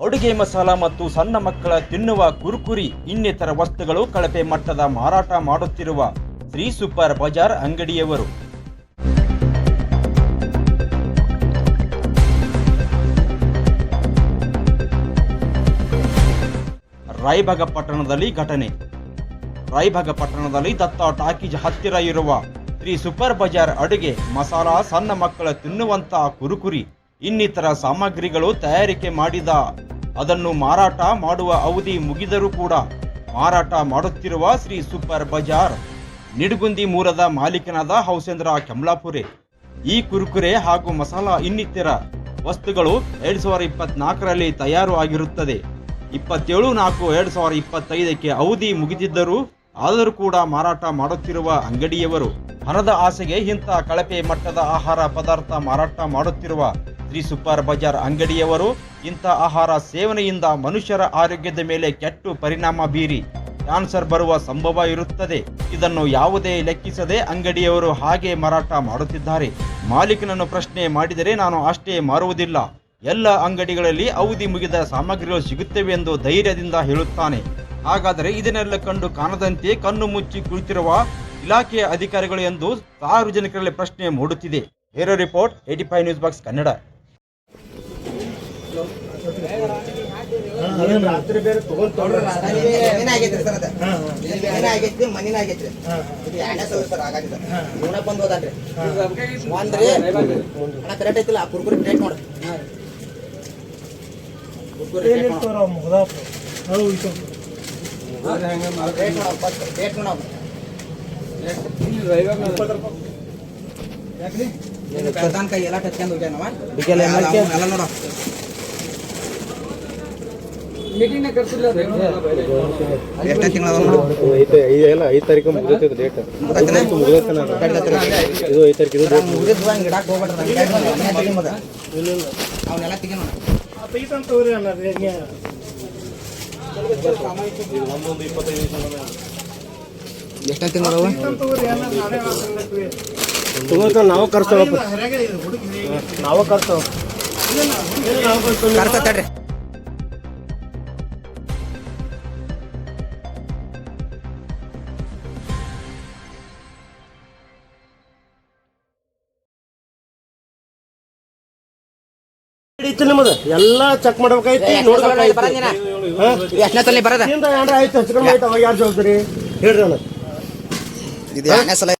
ಅಡುಗೆ ಮಸಾಲ ಮತ್ತು ಸಣ್ಣ ಮಕ್ಕಳ ತಿನ್ನುವ ಕುರುಕುರಿ, ಇನ್ನಿತರ ವಸ್ತುಗಳು ಕಳಪೆ ಮಟ್ಟದ ಮಾರಾಟ ಮಾಡುತ್ತಿರುವ ಶ್ರೀ ಸೂಪರ್ ಬಜಾರ್ ಅಂಗಡಿಯವರು. ರಾಯಭಾಗ ಪಟ್ಟಣದಲ್ಲಿ ಘಟನೆ. ರಾಯಭಾಗ ಪಟ್ಟಣದಲ್ಲಿ ದತ್ತ ಟಾಕೀಜ್ ಹತ್ತಿರ ಇರುವ ಶ್ರೀ ಸೂಪರ್ ಬಜಾರ್ ಅಡುಗೆ ಮಸಾಲ ಸಣ್ಣ ಮಕ್ಕಳ ತಿನ್ನುವಂತಹ ಕುರುಕುರಿ. ಇನ್ನಿತರ ಸಾಮಗ್ರಿಗಳು ತಯಾರಿಕೆ ಮಾಡಿದ. ಅದನ್ನು ಮಾರಾಟ ಮಾಡುವ ಅವಧಿ ಮುಗಿದರೂ ಕೂಡ ಮಾರಾಟ ಮಾಡುತ್ತಿರುವ ಶ್ರೀ ಸೂಪರ್ ಬಜಾರ್, ನಿಡುಗುಂದಿ ಮೂರದ ಮಾಲೀಕನಾದ ಹೌಸೇಂದ್ರ ಕೆಮ್ಲಾಪುರೆ. ಈ ಕುರುಕುರೆ ಹಾಗೂ ಮಸಾಲಾ ಇನ್ನಿತರ ವಸ್ತುಗಳು ಎರಡು ಸಾವಿರದ ಇಪ್ಪತ್ನಾಲ್ಕರಲ್ಲಿ ತಯಾರು ಆಗಿರುತ್ತದೆ ಇಪ್ಪತ್ತೇಳು ನಾಲ್ಕು ಎರಡು ಸಾವಿರದ ಇಪ್ಪತ್ತೈದಕ್ಕೆ ಅವಧಿ ಮುಗಿದಿದ್ದರೂ ಆದರೂ ಕೂಡ ಮಾರಾಟ ಮಾಡುತ್ತಿರುವ ಅಂಗಡಿಯವರು, ಹಣದ ಆಸೆಗೆ ಇಂಥ ಕಳಪೆ ಮಟ್ಟದ ಆಹಾರ ಪದಾರ್ಥ ಮಾರಾಟ ಮಾಡುತ್ತಿರುವ ಶ್ರೀ ಸೂಪರ್ ಬಜಾರ್ ಅಂಗಡಿಯವರು, ಇಂಥ ಆಹಾರ ಸೇವನೆಯಿಂದ ಮನುಷ್ಯರ ಆರೋಗ್ಯದ ಮೇಲೆ ಕೆಟ್ಟು ಪರಿಣಾಮ ಬೀರಿ ಕ್ಯಾನ್ಸರ್ ಬರುವ ಸಂಭವ ಇರುತ್ತದೆ. ಇದನ್ನು ಯಾವುದೇ ಲೆಕ್ಕಿಸದೆ ಅಂಗಡಿಯವರು ಹಾಗೆ ಮಾರಾಟ ಮಾಡುತ್ತಿದ್ದಾರೆ. ಮಾಲೀಕನನ್ನು ಪ್ರಶ್ನೆ ಮಾಡಿದರೆ ನಾನು ಅಷ್ಟೇ ಮಾರುವುದಿಲ್ಲ. ಎಲ್ಲ ಅಂಗಡಿಗಳಲ್ಲಿ ಅವಧಿ ಮುಗಿದ ಸಾಮಗ್ರಿಗಳು ಸಿಗುತ್ತವೆ ಎಂದು ಧೈರ್ಯದಿಂದ ಹೇಳುತ್ತಾನೆ. ಹಾಗಾದರೆ ಇದನ್ನೆಲ್ಲ ಕಂಡು ಕಾಣದಂತೆ ಕಣ್ಣು ಮುಚ್ಚಿ ಕುಳಿತಿರುವ ಇಲಾಖೆಯ ಅಧಿಕಾರಿಗಳು ಎಂದು ಸಾರ್ವಜನಿಕರಲ್ಲಿ ಪ್ರಶ್ನೆ ಮೂಡುತ್ತಿದೆ. ಹೇರೋ ರಿಪೋರ್ಟ್ ಏಟಿ ಫೈವ್ ನ್ಯೂಸ್ ಬಾಕ್ಸ್ ಕನ್ನಡ. ರಾತ್ರಿ ಬೇರೆ ಆಗೈತ್ರಿ ಸರ್ ಅದ. ಮನಿನ ಆಗೈತ್ರಿ ಮನಿನ ಆಗೈತ್ರಿ. ಇದು ಎರಡನೇ ಸಲ ಸರ್ ಆಗಾಗಿದೆ ಇವನ ಬಂದ್ ಹೋದಾನ್ರಿ ಒಂದ್ರಿ. ಅಣ್ಣ ಕರೆಕ್ಟ್ ಐತಿಲ್ಲ ಆ ಕುರ್ಕುರಿ ಪ್ಲೇಟ್ ನೋಡು ಪ್ರಧಾನ ಕೈ ಎಲ್ಲ ಟಚ್ಕೊಂಡು ಹೋಗ್ಯಾನವ? ಎಲ್ಲ ನೋಡು. ಎಷ್ಟನೇ ತಿಂಗಳ ಐದು ತಾರೀಕು ಮುಗಿದೈತೆ ಡೇಟ್ ಇದು ಐದು ತಾರೀಕು ಇದು. ಅವನ್ನೆಲ್ಲ ತೆಗಿ ಎಷ್ಟನೇ ತಿಂಗಳು ತಗೋತ ನಾವು ಕರ್ಸ್ತೇವಪ್ಪ. ನಾವು ಕರ್ಸ್ತೇವ ಕರ್ತ ತಡ್ರಿ. ಐತಿ ನಿಮ್ಮದು ಎಲ್ಲಾ ಚೆಕ್ ಮಾಡ್ಬೇಕೈತಿ ನೋಡ್ಬೇಕಾಯ್ತಿ. ಎಷ್ಟನೇ ಸಲ ಬರದ? ಏನ್ರ ಏನ್ರ ಆಯ್ತು ಹಚ್ಕೊಂಡ್ ಆಯ್ತು ಅವಾಗ ಯಾರು ಜವಾಬ್ದಾರಿ? ಹೇಳ್ರಿ ಅಣ್ಣ ಇದು ಎರಡನೇ ಸಲ